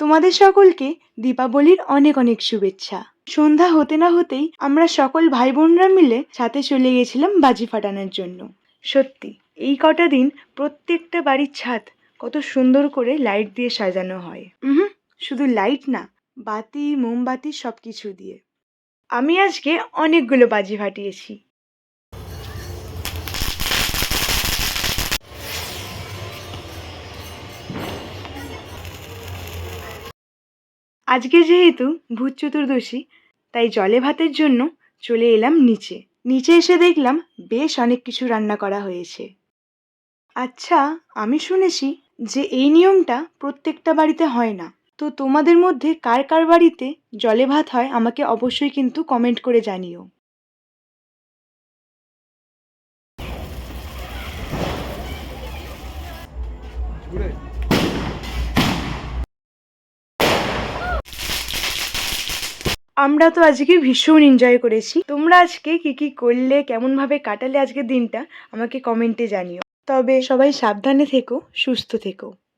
তোমাদের সকলকে দীপাবলির অনেক অনেক শুভেচ্ছা। সন্ধ্যা হতে না হতেই আমরা সকল ভাই বোনরা মিলে সাথে চলে গেছিলাম বাজি ফাটানোর জন্য। সত্যি, এই কটা দিন প্রত্যেকটা বাড়ির ছাদ কত সুন্দর করে লাইট দিয়ে সাজানো হয়। হুম শুধু লাইট না, বাতি, মোমবাতি সব কিছু দিয়ে। আমি আজকে অনেকগুলো বাজি ফাটিয়েছি। আজকে যেহেতু ভূত চতুর্দশী, তাই জলে ভাতের জন্য চলে এলাম নিচে। নিচে এসে দেখলাম বেশ অনেক কিছু রান্না করা হয়েছে। আচ্ছা আমি শুনেছি যে এই নিয়মটা প্রত্যেকটা বাড়িতে হয় না। তো তোমাদের মধ্যে কার কার বাড়িতে জলে ভাত হয় আমাকে অবশ্যই কিন্তু কমেন্ট করে জানিও। আমরা তো আজকে ভীষণ এনজয় করেছি। তোমরা আজকে কি কি করলে কেমন ভাবে কাটালে আজকের দিনটা, আমাকে কমেন্টে জানিও। তবে সবাই সাবধানে থেকো, সুস্থ থেকো।